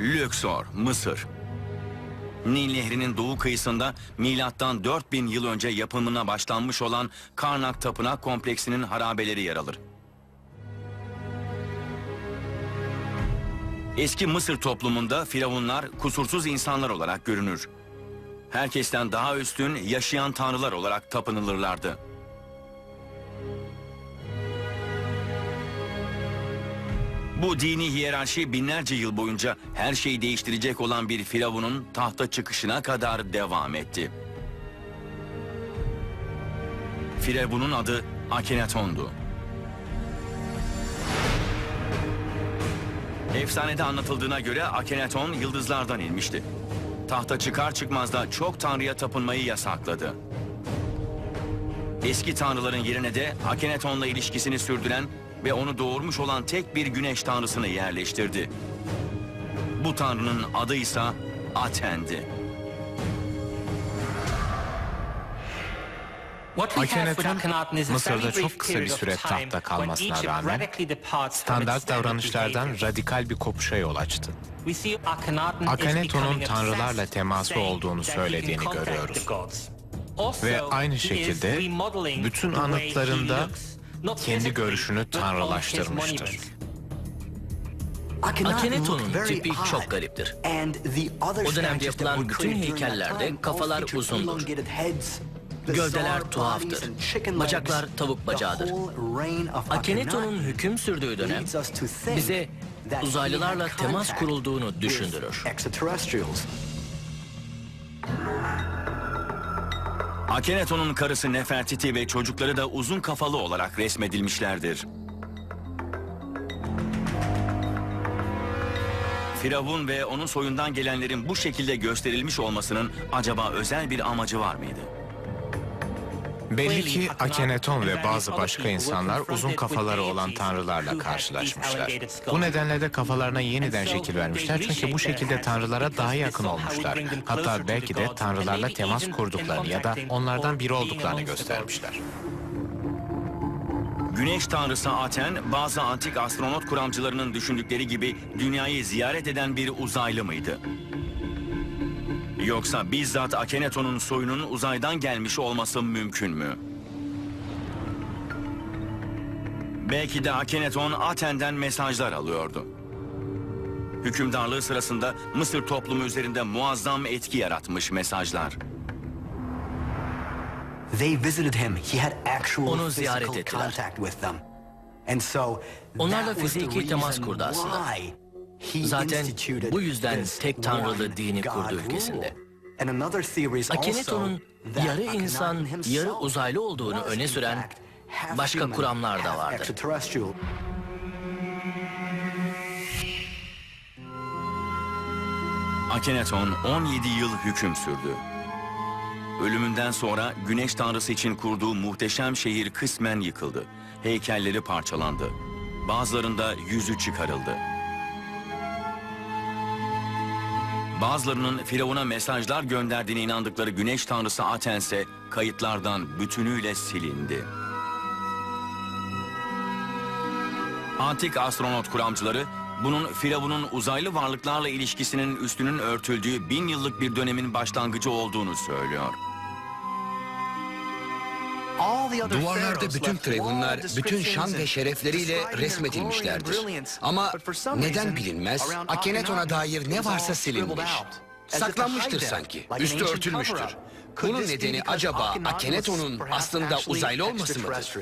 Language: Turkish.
Lüksor, Mısır. Nil Nehri'nin doğu kıyısında milattan 4000 yıl önce yapımına başlanmış olan Karnak Tapınak Kompleksinin harabeleri yer alır. Eski Mısır toplumunda firavunlar kusursuz insanlar olarak görünür. Herkesten daha üstün yaşayan tanrılar olarak tapınılırlardı. Bu dini hiyerarşi binlerce yıl boyunca her şeyi değiştirecek olan bir firavunun tahta çıkışına kadar devam etti. Firavunun adı Akhenaton'du. Efsanede anlatıldığına göre Akhenaton yıldızlardan inmişti. Tahta çıkar çıkmaz da çok tanrıya tapınmayı yasakladı. Eski tanrıların yerine de Akhenaton'la ilişkisini sürdüren ve onu doğurmuş olan tek bir güneş tanrısını yerleştirdi. Bu tanrının adı ise Aten'di. Akhenaton, Mısır'da çok kısa bir süre tahtta kalmasına rağmen standart davranışlardan radikal bir kopuşa yol açtı. Akhenaton'un tanrılarla teması olduğunu söylediğini görüyoruz. Ve aynı şekilde bütün anıtlarında kendi görüşünü tanrılaştırmıştır. Akhenaton'un tipi çok gariptir. O dönemde yapılan bütün heykellerde kafalar uzundur. Gövdeler tuhaftır. Bacaklar tavuk bacağıdır. Akhenaton'un hüküm sürdüğü dönem bize uzaylılarla temas kurulduğunu düşündürür. Akhenaton'un karısı Nefertiti ve çocukları da uzun kafalı olarak resmedilmişlerdir. Firavun ve onun soyundan gelenlerin bu şekilde gösterilmiş olmasının acaba özel bir amacı var mıydı? Belli ki Akhenaton ve bazı başka insanlar uzun kafaları olan tanrılarla karşılaşmışlar. Bu nedenle de kafalarına yeniden şekil vermişler çünkü bu şekilde tanrılara daha yakın olmuşlar. Hatta belki de tanrılarla temas kurduklarını ya da onlardan biri olduklarını göstermişler. Güneş tanrısı Aten, bazı antik astronot kuramcılarının düşündükleri gibi dünyayı ziyaret eden bir uzaylı mıydı? Yoksa bizzat Akhenaton'un soyunun uzaydan gelmiş olması mümkün mü? Belki de Akhenaton Aten'den mesajlar alıyordu. Hükümdarlığı sırasında Mısır toplumu üzerinde muazzam etki yaratmış mesajlar. Onu ziyaret ettiler. Onlarla fiziki temas kurdu aslında. Zaten bu yüzden tek tanrılı dini kurdu ülkesinde. Akhenaton'un yarı insan, yarı uzaylı olduğunu öne süren başka kuramlar da vardı. Akhenaton 17 yıl hüküm sürdü. Ölümünden sonra güneş tanrısı için kurduğu muhteşem şehir kısmen yıkıldı. Heykelleri parçalandı. Bazılarında yüzü çıkarıldı. Bazılarının Firavun'a mesajlar gönderdiğine inandıkları güneş tanrısı Aten ise kayıtlardan bütünüyle silindi. Antik astronot kuramcıları bunun Firavun'un uzaylı varlıklarla ilişkisinin üstünün örtüldüğü bin yıllık bir dönemin başlangıcı olduğunu söylüyor. Duvarlarda bütün firavunlar bütün şan ve şerefleriyle resmedilmişlerdir. Ama neden bilinmez Akhenaton'a dair ne varsa silinmiş. Saklanmıştır sanki, üstü örtülmüştür. Bunun nedeni acaba Akhenaton'un aslında uzaylı olması mıdır?